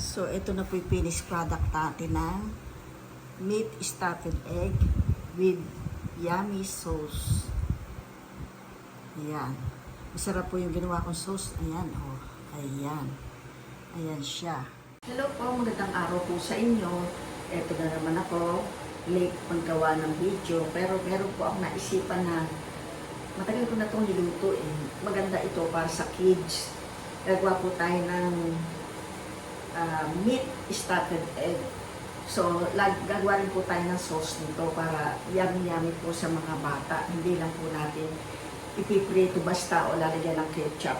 So, ito na po yung finished product natin ng meat stuffed egg with yummy sauce. Ayan. Masarap po yung ginawa kong sauce. Ayan, oh. Ayan. Ayan siya. Hello po, magandang araw po sa inyo. Ito na naman ako. Late paggawa ng video. Pero meron po ako naisipan na matagal ko na itong niluto eh. Maganda ito para sa kids. Gagawa po tayo ng uh, meat stuffed egg. So, lag, gagawa rin po tayo ng sauce nito para yummy-yummy po sa mga bata. Hindi lang po natin ipiprito basta o lalagyan ng ketchup.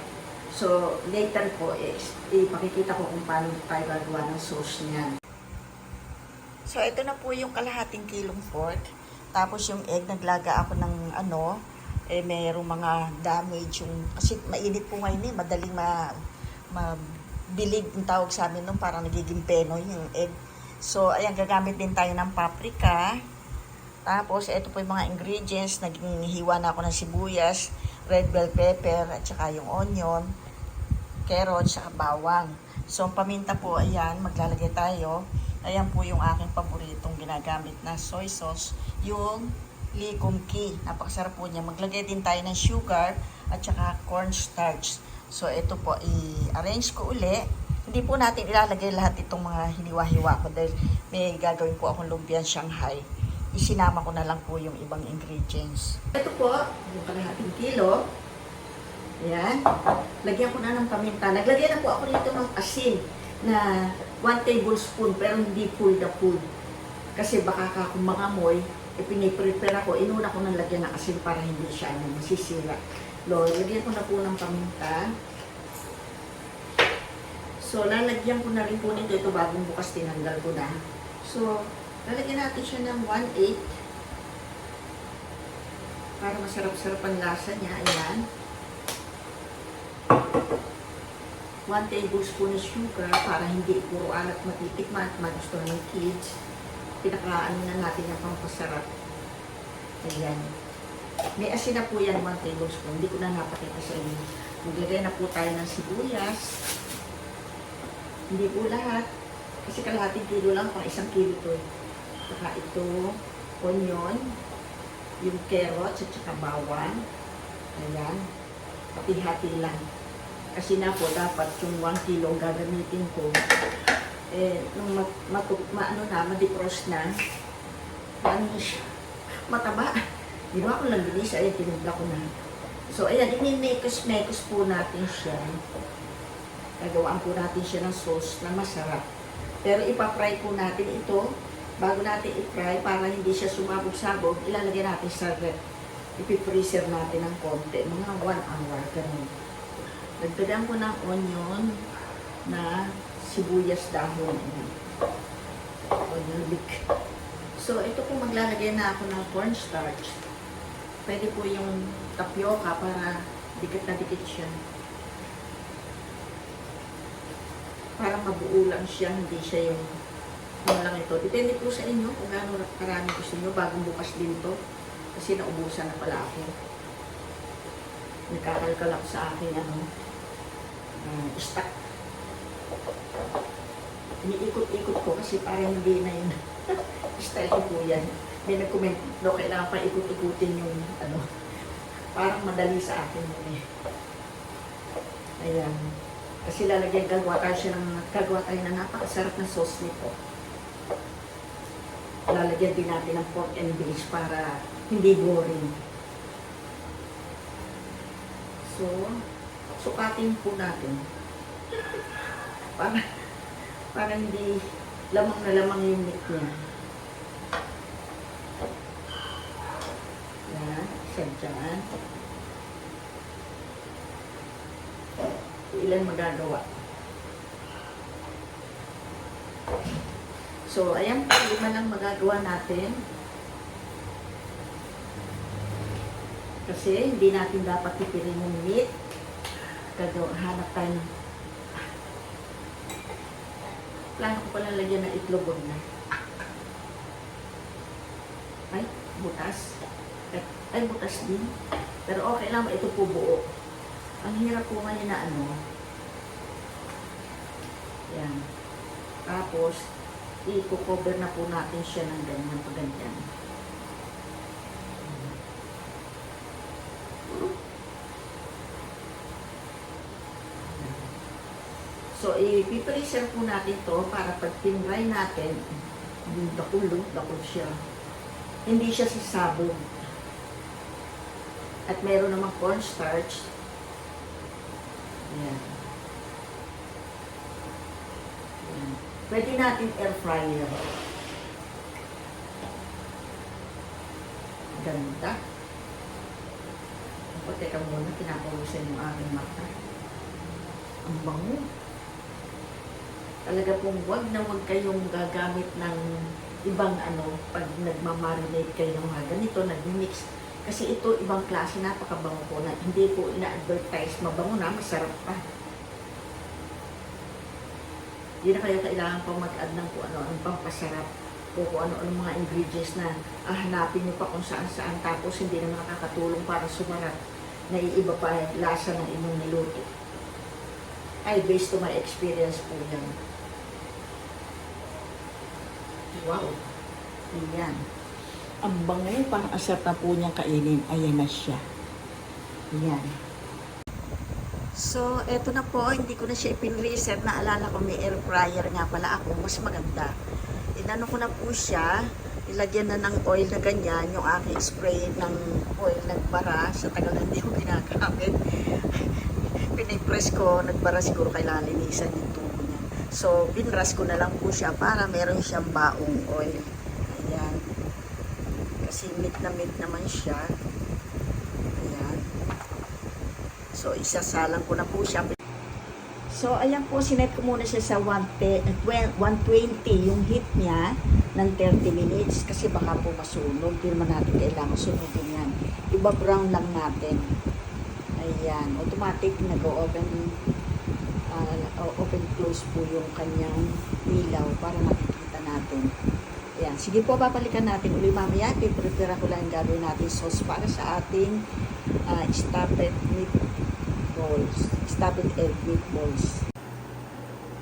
So, later po, eh, ipakikita ko kung paano tayo gagawa ng sauce niyan. So, ito na po yung kalahating kilong pork. Tapos yung egg, naglaga ako ng ano, eh, mayroong mga damage yung, kasi mainit po ngayon eh, madaling ma, mabilig yung tawag sa amin nung parang nagiging penoy yung egg. So, ayan, gagamit din tayo ng paprika. Tapos, ito po yung mga ingredients. Naging hiwa na ako ng sibuyas, red bell pepper, at saka yung onion, carrots, saka bawang. So, ang paminta po, ayan, maglalagay tayo. Ayan po yung aking paboritong ginagamit na soy sauce. Yung likum ki. Napakasarap po niya. Maglagay din tayo ng sugar at saka cornstarch. So, ito po, i-arrange ko uli. Hindi po natin ilalagay lahat itong mga hiniwa-hiwa ko dahil may gagawin po akong lumpiang Shanghai. Isinama ko na lang po yung ibang ingredients. Ito po, yung kalahating kilo. Ayan. Lagyan ko na ng paminta. Naglagay na po ako nito ng asin na 1 tablespoon pero hindi full the full. Kasi baka ka kung mangamoy, e piniprepare ako, inuna ko nang lagyan ng asin para hindi siya ano, masisira. Lo, lagyan ko na po ng paminta. So, lalagyan ko na rin po nito. Ito bagong bukas tinanggal ko na. So, lalagyan natin siya ng 1-8 para masarap-sarap ang lasa niya. Ayan. 1 tablespoon ng sugar para hindi puro alat matitikman at magustuhan ng kids. Pinakaano na natin yung pampasarap. Ayan. May asin na po yan, 1 tablespoon. Hindi ko na napakita sa inyo. Maglagay na po tayo ng sibuyas. Hindi po lahat. Kasi kalahating kilo lang, pang isang kilo to. Saka ito, onion, yung carrots at saka bawang. Ayan. Pati-hati lang. Kasi na po, dapat yung 1 kilo gagamitin ko. Eh, nung mat, matu, ma, ano na, ma-defrost na, ano siya, mataba. Ginawa ko lang bilis, ayan, tinumpla ko na. So, ayan, ini-mekos-mekos po natin siya. Gagawaan po natin siya ng sauce na masarap. Pero ipapry po natin ito. Bago natin i-fry, para hindi siya sumabog-sabog, ilalagay natin sa rep. Ipi-freezer natin ng konti, mga 1 hour, ganun. Dagdagan ko ng onion na sibuyas dahon. Onion leek. So, ito po maglalagay na ako ng cornstarch. Pwede po yung tapioca para dikit na dikit siya. Para mabuo lang siya, hindi siya yung ano lang ito. Depende po sa inyo kung gaano karami gusto nyo. Bagong bukas din to. Kasi naubusan na pala ako. Nagkakalkal ako sa akin ano, uh, stock. Iniikot-ikot ko kasi parang hindi na yun. Style ko po yan. May nag-comment, no, kailangan pa ikot-ikutin yung ano. Parang madali sa akin yun eh. Ayan. Kasi lalagyan, gagawa tayo siya ng, gagawa tayo ng napakasarap na sauce nito. Lalagyan din natin ng pork and beans para hindi boring. So, sukatin po natin. Para, para hindi lamang na lamang yung meat niya. Yan, dyan. Ilan magagawa. So, ayan po, lima lang magagawa natin. Kasi hindi natin dapat tipirin yung meat. Gagawa, hanap tayo ng... Plano ko pala lagyan ng itlog na. Ay, butas. Ay, butas din. Pero okay lang, ito po buo. Ang hirap po ngayon na ano. Yan. Tapos, i-cover na po natin siya ng ganyan pag ganyan. So, i-preserve po natin to para pag tinry natin, yung dakulo, dakul siya. Hindi siya sasabog. At meron namang cornstarch. Ayan. Ayan. Pwede natin air fryer. Ganda. Ako, teka muna, pinapawisan yung aking mata. Ang bango. Talaga pong wag na wag kayong gagamit ng ibang ano, pag nagmamarinate kayo ng mga ganito, nag-mix. Kasi ito, ibang klase, napakabango po na hindi po ina-advertise, mabango na, masarap pa. Hindi na kayo kailangan pang mag-add ng kung ano, ang pampasarap o kung ano-ano mga ingredients na ah, hanapin nyo pa kung saan-saan tapos hindi naman nakakatulong para sumarap. Naiiba pa yung lasa ng inyong niluto. Ay, based to my experience po yan. Wow. Ayan. Ang bangay, parang asap na po niyang kainin. Ayan na siya. Ayan. So, eto na po. Hindi ko na siya ipin-reset. Naalala ko may air fryer nga pala ako. Mas maganda. Inano ko na po siya. Ilagyan na ng oil na ganyan. Yung aking spray ng oil nagbara. Sa tagal na hindi ko ginagamit. Pinipress ko. Nagbara siguro kailangan linisan yung tubo niya. So, binras ko na lang po siya para meron siyang baong oil. Kasi meat na meat naman siya. Ayan. So, isasalang ko na po siya. So, ayan po, sinet ko muna siya sa 110 120 yung heat niya ng 30 minutes kasi baka po masunog. Hindi naman natin kailangan sunugin yan. Iba brown lang natin. Ayan. Automatic nag-open uh, open close po yung kanyang ilaw para makikita natin. Ayan. Sige po, babalikan natin uli mamaya. Piprepare ko lang gagawin natin sauce para sa ating uh, stuffed meatballs. Stuffed egg meatballs.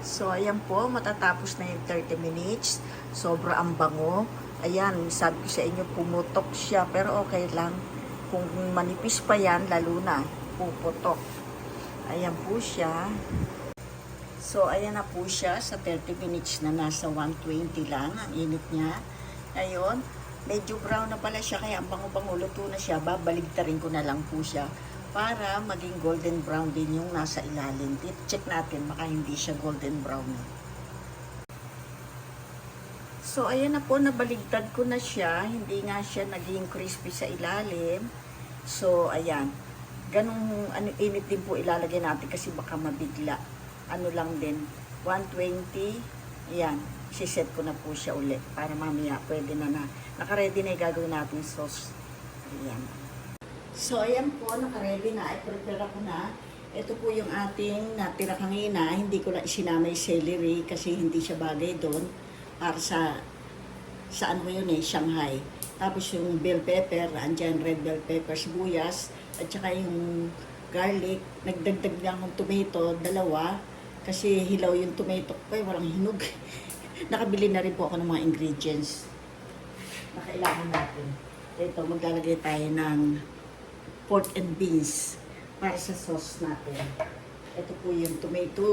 So, ayan po, matatapos na yung 30 minutes. Sobra ang bango. Ayan, sabi ko sa inyo, pumutok siya. Pero okay lang. Kung manipis pa yan, lalo na, puputok. Ayan po siya. So, ayan na po siya sa 30 minutes na nasa 120 lang. Ang init niya. Ngayon, medyo brown na pala siya. Kaya ang bango-bango, luto na siya. Babaligtarin ko na lang po siya para maging golden brown din yung nasa ilalim. Check natin, baka hindi siya golden brown. So, ayan na po, nabaligtad ko na siya. Hindi nga siya naging crispy sa ilalim. So, ayan. Ganong ano, init din po ilalagay natin kasi baka mabigla. Ano lang din, 120. Ayan, siset ko na po siya uli para mamaya pwede na na. Nakaready na yung gagawin natin sauce. Ayan. So, ayan po, nakaready na. I-prepare ko na. Ito po yung ating natira kanina. Hindi ko na isinama yung celery kasi hindi siya bagay doon. Para sa, sa ano yun eh, Shanghai. Tapos yung bell pepper, andyan red bell pepper, sibuyas, at saka yung garlic. Nagdagdag lang ng tomato, dalawa. Kasi hilaw yung tomato ko eh, walang hinog. Nakabili na rin po ako ng mga ingredients na kailangan natin. Ito, maglalagay tayo ng pork and beans para sa sauce natin. Ito po yung tomato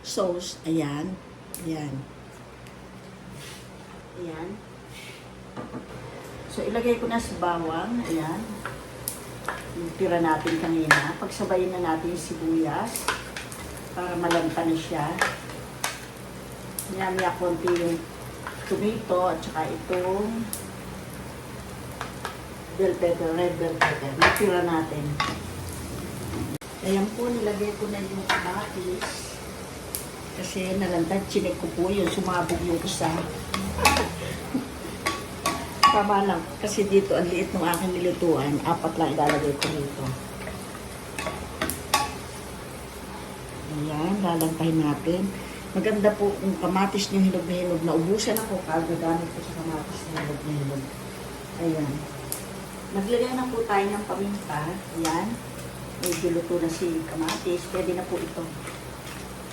sauce. Ayan. Ayan. Ayan. So, ilagay ko na sa bawang. Ayan. Yung tira natin kanina. Pagsabayin na natin yung sibuyas para malanta na siya. Maya-maya konti yung tomato at saka itong bell pepper, red bell pepper. Natira natin. Ayan po, nilagay ko na yung kamatis. Kasi nalantad, chinek ko po yun, sumabog yung isa. Tama lang, kasi dito ang liit ng aking nilutuan, apat lang ilalagay ko dito. Ayan, lalantahin natin. Maganda po kung kamatis niyo hinog na hinog. Naubusan ako kagagamit ko sa kamatis na hinog na hinog. Ayan. Maglagay na po tayo ng paminta. Ayan. Medyo luto na si kamatis. Pwede na po ito.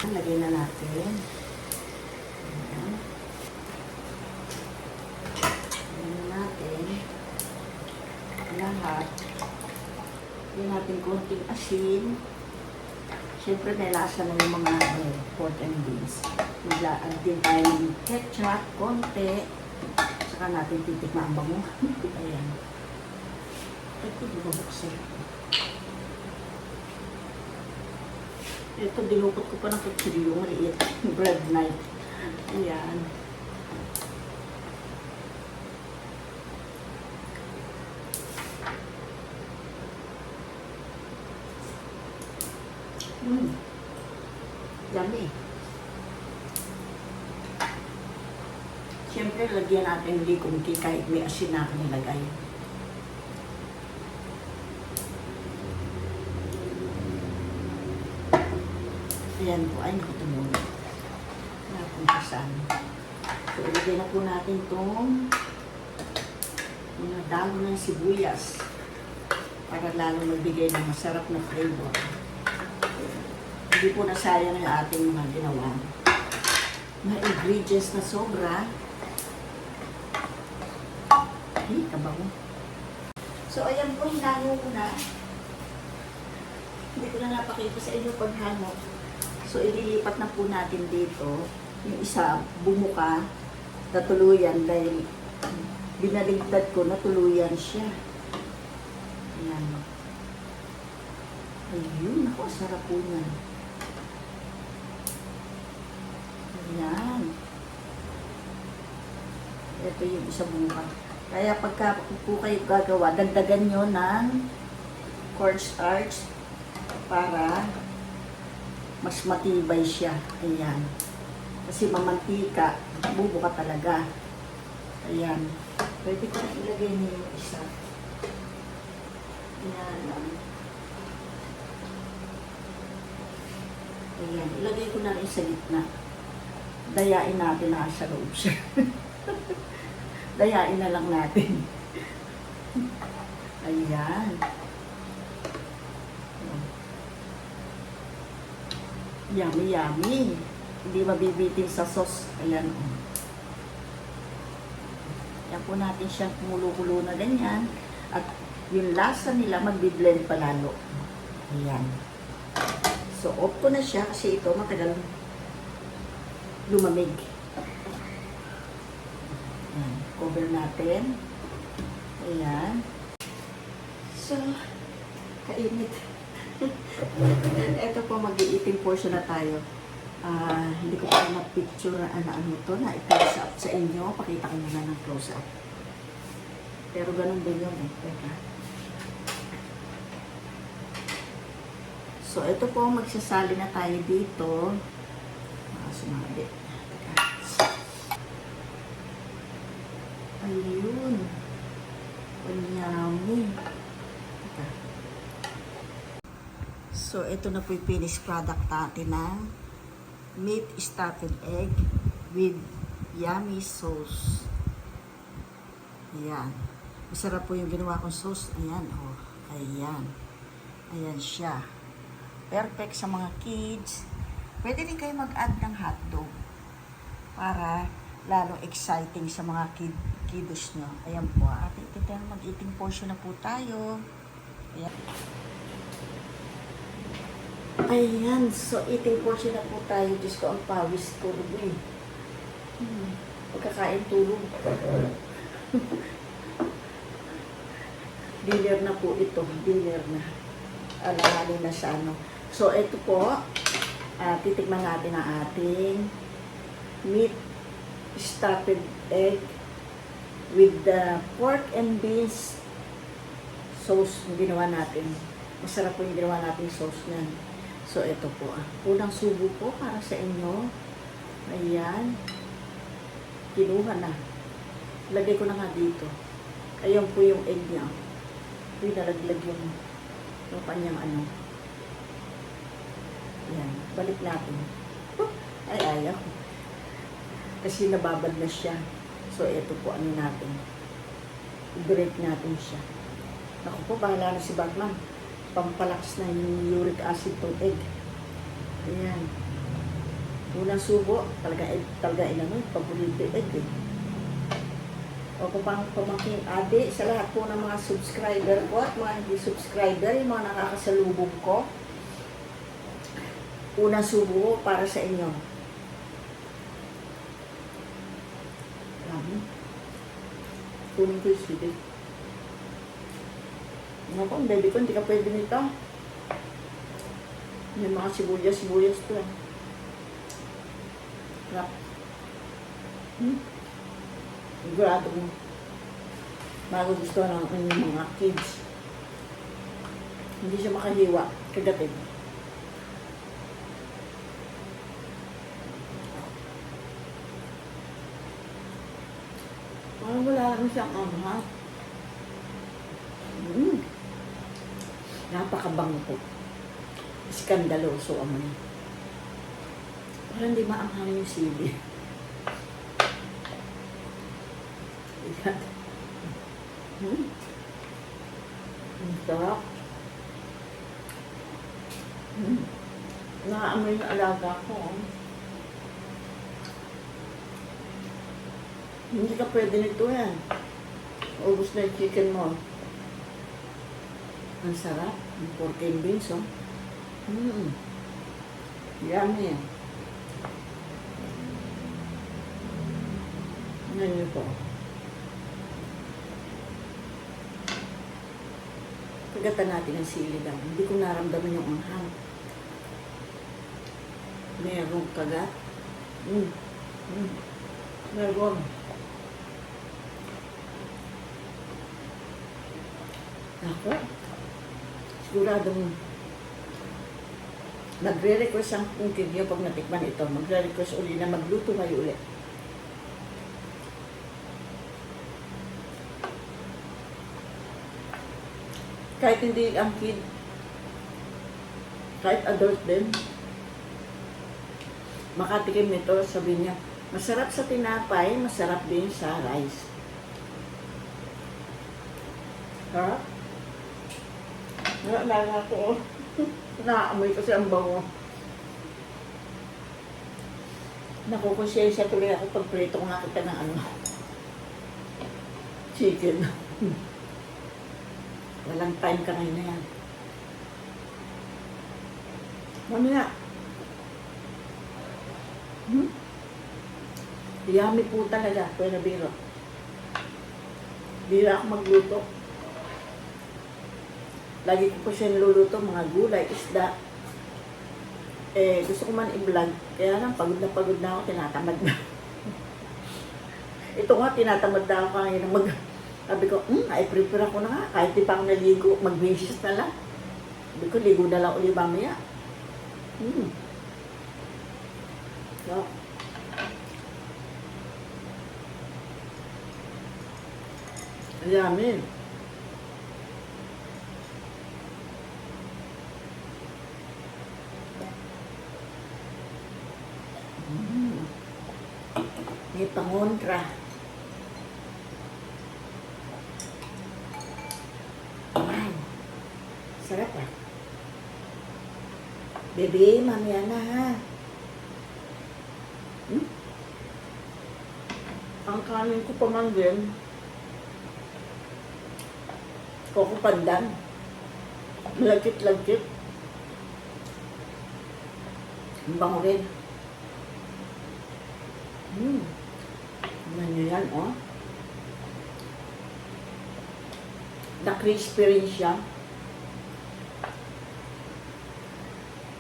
Lagay na natin. Ayan. Ayan natin. Lahat. Ayan natin konting asin. Siyempre, may lasa na yung mga eh, pork and beans. Maglaan din tayo ng ketchup, konti. Saka natin titikman ang bango. Ayan. Ito, di ba buksan? Ito, dinukot ko pa ng kutsilyo. Maliit. Bread knife. Ayan. Mm. Yummy. Siyempre, hindi kumki kahit may asin na nilagay. Ayan po, ay naku tumulo. Napunta saan. So, ilagay na po natin itong mga dahon ng sibuyas para lalo magbigay ng masarap na flavor. Hindi po nasayang yung ating mga ginawa. Mga ingredients na sobra. Ay, kabango. So, ayan po, hinango ko na. Hindi ko na napakita sa inyo paghango. So, ililipat na po natin dito. Yung isa, bumuka, natuluyan dahil binaligtad ko, natuluyan siya. Ayan. Ayun, ako, sarap po niyan. Ayan. Ito yung isa bunga. Kaya pagka po kayo gagawa, dagdagan nyo ng cornstarch para mas matibay siya. Ayan. Kasi mamantika, bubuka talaga. Ayan. Pwede ko ilagay niyo isa. Ayan. Ayan. Ilagay ko na rin sa gitna. Dayain natin na sa loob siya. Dayain na lang natin. Ayan. Yummy, yummy. Hindi mabibitin sa sauce. Ayan. Yan po natin siyang kumulo-kulo na ganyan. At yung lasa nila magbi-blend pa lalo. Ayan. So, off ko na siya kasi ito matagal lumamig. Cover natin. Ayan. So, kainit. Ito po, mag-eating portion na tayo. Ah, hindi ko pa na-picture na ano to, na i-close up sa inyo. Pakita ko muna ng close up. Pero ganun din yun eh. Teka. So, ito po, magsasali na tayo dito. Ah, sumabi. Teka. Ayun. Yummy. Teka. So, ito na po yung finished product natin na meat stuffed egg with yummy sauce. Ayan. Masarap po yung ginawa kong sauce. Ayan, oh. Ayan. Ayan siya. Perfect sa mga kids. Pwede din kayo mag-add ng hotdog para lalo exciting sa mga kid kiddos nyo. Ayan po. At ito tayo mag-eating portion na po tayo. Ayan. Ayan, so eating portion na po tayo. Diyos ko, ang pawis ko. Eh. Hmm. Pagkakain tulog. Dinner na po ito. Dinner na. Alanganin na sa ano. So, ito po. ah, titikman natin ang ating meat stuffed egg with the pork and beans sauce yung ginawa natin. Masarap po yung ginawa natin sauce niyan. So, ito po. ah. Unang subo po para sa inyo. Ayan. Kinuha na. Lagay ko na nga dito. Ayun po yung egg niya. Ito yung nalaglag yung, yung kanyang ano. Ayan. Balik natin. Ay, ayaw. Kasi nababad na siya. So, ito po ano natin. I-break natin siya. Naku po, bahala na si Batman. Pampalakas na yung uric acid tong egg. Ayan. Unang subo, talaga, eh, talaga inano, paborito egg eh. O kung pang pamangking ate, sa lahat po ng mga subscriber ko at mga hindi subscriber, yung mga nakakasalubong ko, unang subo para sa inyo. Kunin ko yung sili. Ano ko, baby ko, hindi ka pwede nito. May mga sibuyas-sibuyas to eh. Sarap. Hmm? Sigurado mo. Magugustuhan ng mga kids. Hindi siya makahiwa. Kagatin. Parang wala lang siyang anghang. Mm. Napakabango po. Skandaloso amoy. Parang hindi maanghang yung sili. Ayan. Hmm. Ang sarap. Hmm. Nakaamoy yung alaga ko. oh. Hindi ka pwede nito yan. Ubus na yung chicken mo. Ang sarap. Ang pork and beans, oh. Mm. Yummy. Yan nyo po. Pagkatan natin ang sili lang. Hindi ko naramdaman yung anghang. Merong kagat. Mm. Mm. Meron. Ako, siguradong magre-request ang kungkid niyo pag natikman ito. Magre-request uli na magluto kayo ulit. Kahit hindi ang kid, kahit adult din, makatikim nito, sabi niya, masarap sa tinapay, masarap din sa rice. Harap? Naalala ko. Naamoy kasi ang bango. Nakukonsyensya tuloy ako pag prito ko nakita ng ano. Chicken. Walang time ka ngayon na yan. Mamaya. Hmm? Yummy po talaga. Pero biro. Bira ako magluto. Lagi ko po siya niluluto, mga gulay, isda. Eh, gusto ko man i-vlog. Kaya lang, pagod na pagod na ako, tinatamad na. Ito nga, tinatamad na ako kanina mag... Sabi ko, hmm, ay-prepare ako na nga. Kahit di pa ako naligo, mag-basis na lang. Sabi ko, ligo na lang ulit mamaya. Hmm. So, yummy. Mm. May pangontra. Wow. Sarap ah. Bebe, mamaya na ha. Hmm? Ang kanin ko pa man din, Coco pandan. Lagkit-lagkit. Ang bango rin. Hmm. Oh. Na-crispy rin siya.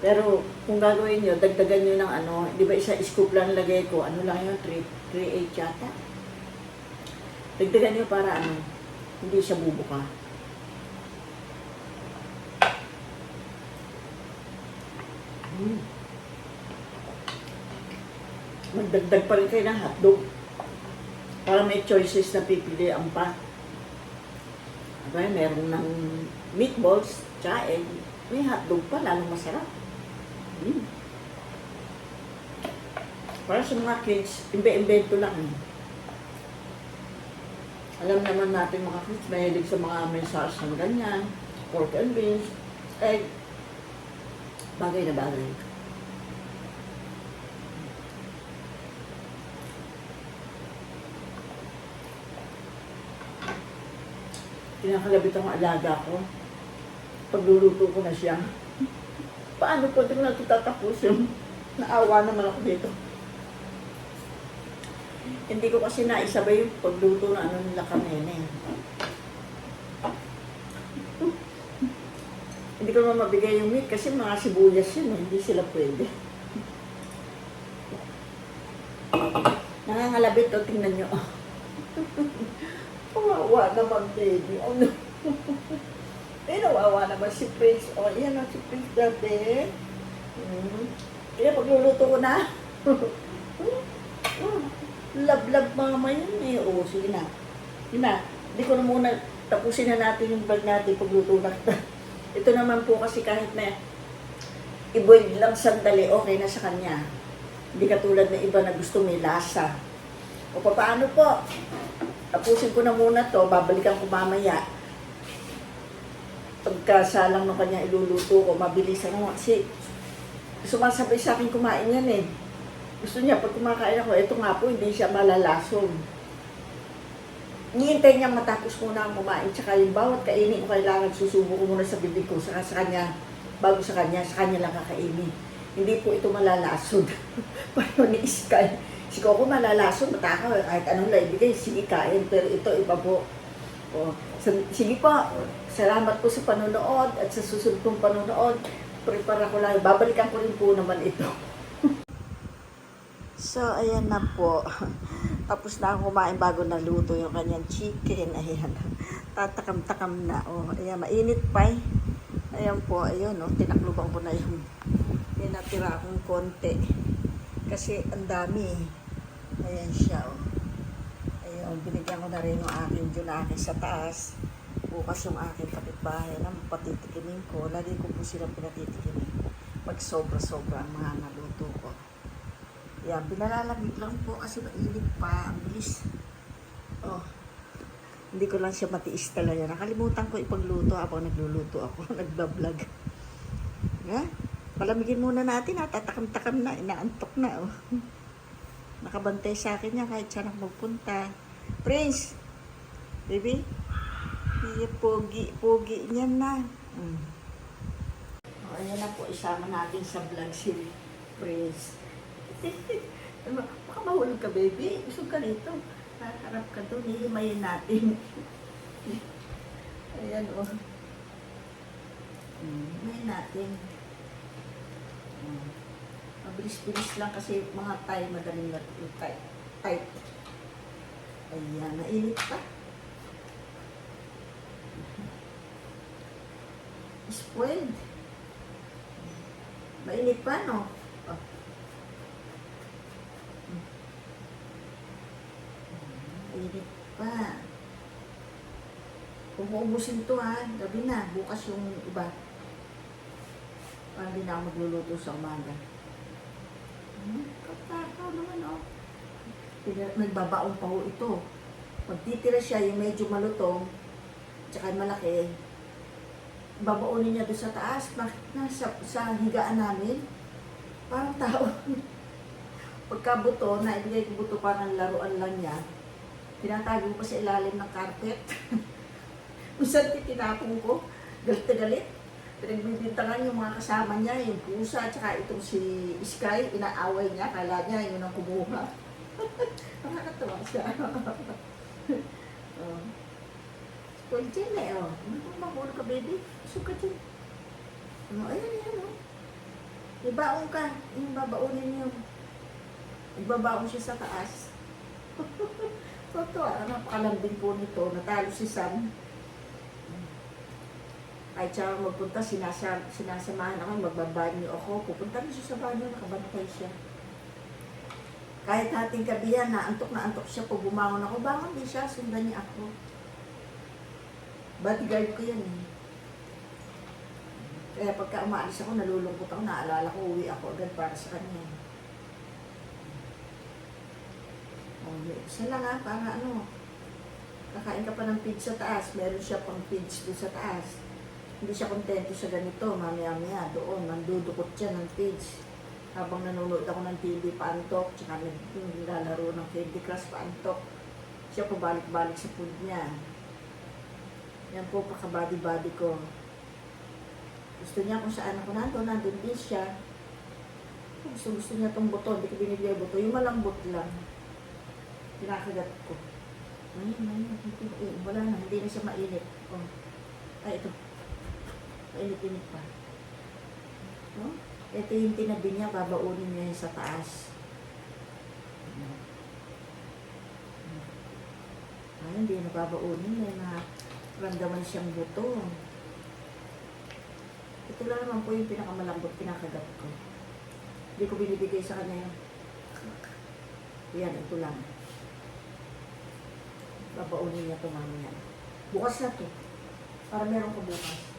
Pero kung gagawin nyo, dagdagan nyo ng ano, di ba isa scoop lang lagay ko, ano lang yun, 3, 3 8 yata. Dagdagan nyo para ano, hindi siya bubuka. Mm. Magdagdag pa rin kayo ng hotdog. Para may choices na pipili ang pa. Okay, meron ng meatballs, tsaka egg. May hotdog pa, lalong masarap. Mm. Para sa mga kids, imbe-imbento lang. Alam naman natin mga kids, mahilig sa mga may sauce ng ganyan, pork and beans, egg, bagay na bagay. Kinakalabit ang alaga ko. Pagluluto ko na siya. Paano po ito na ito tatapusin? Naawa naman ako dito. Hindi ko kasi naisabay yung pagluto na ano nila kanina. eh. Hindi ko naman mabigay yung meat kasi mga sibuyas yun, eh. hindi sila pwede. Nangangalabit o, tingnan nyo. Kawawa naman, baby. Ano? Eh, nawawa naman si Prince. O, oh, yan ang si Prince dati. Hmm. Kaya pagluluto ko na. Hmm. Love-love mama yun eh. O, sige na. Sige na. Hindi ko na muna tapusin na natin yung bag natin pagluto na. Ito naman po kasi kahit na i-boil lang sandali, okay na sa kanya. Hindi katulad ng iba na gusto may lasa. O paano po? Tapusin ko na muna to, babalikan ko mamaya. Pagkasalang ng kanya iluluto ko, mabilis ako. Kasi sumasabay sa akin kumain yan eh. Gusto niya, pag kumakain ako, ito nga po, hindi siya malalason. Nihintay niya matapos muna ang kumain, tsaka yung bawat kainin ko kailangan susubo ko muna sa bibig ko, saka sa kanya, bago sa kanya, sa kanya lang kakainin. Hindi po ito malalason. Paano ni Sky? Si Coco malalason, matakaw, eh. kahit anong laibigay, sige kain, pero ito iba po. O, sa- sige po, salamat po sa panonood at sa susunod kong panonood, prepare ko lang, babalikan ko rin po naman ito. So, ayan na po. Tapos na ako kumain bago naluto yung kanyang chicken. Ayan. Tatakam-takam na. Oh, ayan, mainit pa eh. Ayan po, ayun, oh, tinakluban ko na yung may natira akong konti. Kasi ang dami eh. Ayan siya, oh. Ayun, binigyan ko na rin yung aking junaki sa taas. Bukas yung aking kapitbahay na patitikimin ko. Lagi ko po silang pinatitikimin. Pag sobra-sobra ang mga naluto ko. Yan, pinalalamig lang po kasi mainit pa. Ang bilis. Oh. Hindi ko lang siya matiis talaga. Nakalimutan ko ipagluto habang nagluluto ako. Nagbablog. Ha? Palamigin muna natin ha. Tatakam-takam na. Inaantok na. Oh. Nakabantay sa akin niya kahit siya na magpunta. Prince! Baby? Iya, pogi. Pogi niyan na. Mm. Oh, ayan na po. Isama natin sa vlog si Prince. Ano, Baka mahulog ka, baby. Gusto ka rito. Harap ka doon. Hihimayin natin. Ayan, o. Oh. Hmm, Hihimayin natin. Hmm. Mabilis-bilis lang kasi mga tayo madaling natuloy. Tight. Ayan, nainit pa. Spoiled. Mainit pa, no? Oh. Init pa. Kung uubusin to ha, gabi na, bukas yung iba. Parang hindi na ako magluluto sa umaga. Katakaw naman oh. Nagbabaong pa ho ito. Pag titira siya, yung medyo malutong, tsaka malaki, babaunin niya doon sa taas, na sa, sa higaan namin? Parang tao. Pagkabuto, naibigay ko buto parang laruan lang niya, tinatago ko sa ilalim ng carpet. Kung saan ko, galit na galit. Pinagbibintangan yung mga kasama niya, yung pusa, tsaka itong si Sky, inaaway niya, kala niya yun ang kumuha. Nakakatawa siya. oh. Spoil dyan eh, oh. Ano mahulog ka, baby? Suka dyan. Oh, ayan, ayan, oh. Ibaon ka. Yung babaunin niyo. Igbabaon siya sa taas. Totoo, ah, napakalambing po nito. Natalo si Sam. Kahit siya magpunta, sinasa, sinasamahan ako, magbabanyo ako. Pupunta na siya sa banyo, nakabantay siya. Kahit ating kabihan, na antok na antok siya, pag bumangon ako, bangon din siya, sundan niya ako. Bodyguard ko yan eh. Kaya pagka umaalis ako, nalulungkot ako, naalala ko, uwi ako agad para sa kanya. Oh, isa lang ha, para ano, kakain ka pa ng feed sa taas, meron siya pang doon sa taas. Hindi siya kontento sa ganito, mamaya-maya, doon, nandudukot siya ng feeds. Habang nanonood ako ng TV, paantok, tsaka naglalaro ng Candy Crush, paantok. Siya pabalik-balik sa food niya. Yan po, paka-body-body ko. Gusto niya kung saan ako nandun, nandun din siya. Gusto, gusto niya tong buto, hindi ko binibigay buto. Yung malambot lang. Pinakagat ko. Ayun, ayun, hindi, eh, wala na, hindi na siya mainit. Oh. Ay, ito. Mainit-init pa. No? Ito yung tinabi niya, babaunin niya yun sa taas. Ay, hindi na babaunin. May naramdaman siyang buto. Ito lang naman po yung pinakamalambot pinakagat ko. Hindi ko binibigay sa kanya yung yan, ito lang. Babaunin niya ito mamaya. Bukas na to. Para meron ko bukas.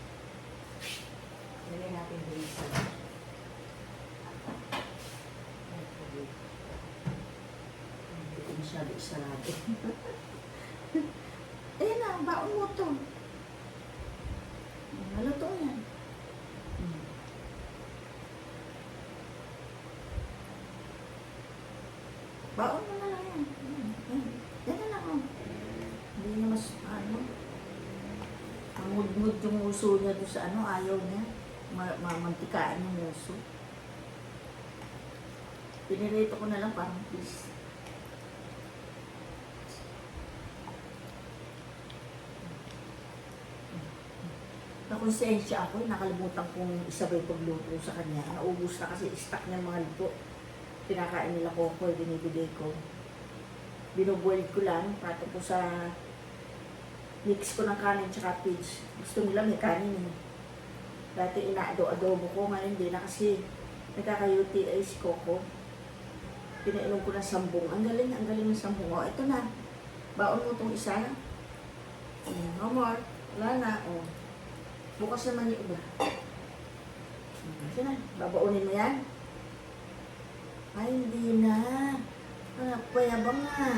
Lagay natin sa Hindi ko masyado isarado. Ayan na, baon mo to. Maluto yan. Baon mo na lang yan. Yan na lang. Hindi na mas, ano, ang mud-mud yung uso niya doon sa ano, ayaw niya. Ma mamantikaan yung uso. Pinirito ko na lang parang please. Nakonsensya ako, nakalimutan kong isabay pagluto sa kanya. Naubos na kasi stock niya mga luto. Pinakain nila ko ko, binibigay ko. Binuboil ko lang, pato ko sa mix ko ng kanin tsaka peach. Gusto nila may kanin eh. Dati inaado-adobo ko, ngayon hindi na kasi nagkaka-UTI si Coco. Pinainom ko ng sambong. Ang galing, ang galing ng sambong. O, ito na. Baon mo itong isa. Mm, no more. Wala na. O. Bukas naman yung iba. Mm, Ito na. Babaunin mo yan. Ay, hindi na. Ah, Nagpayabang nga.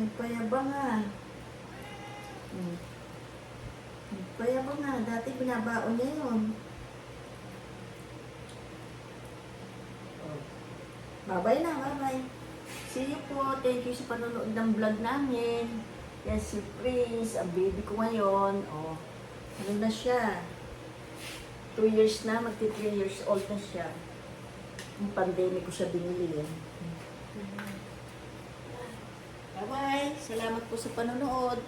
Nagpayabang nga. Hmm. Nagpayabang nga. Dati binabaon niya yun. Bye-bye na, bye-bye. See you po. Thank you sa panonood ng vlog namin. Yan si Prince, ang baby ko ngayon. Oh, ano na siya? Two years na, magti three years old na siya. Yung pandemic ko siya binili eh. Bye-bye. Salamat po sa panonood.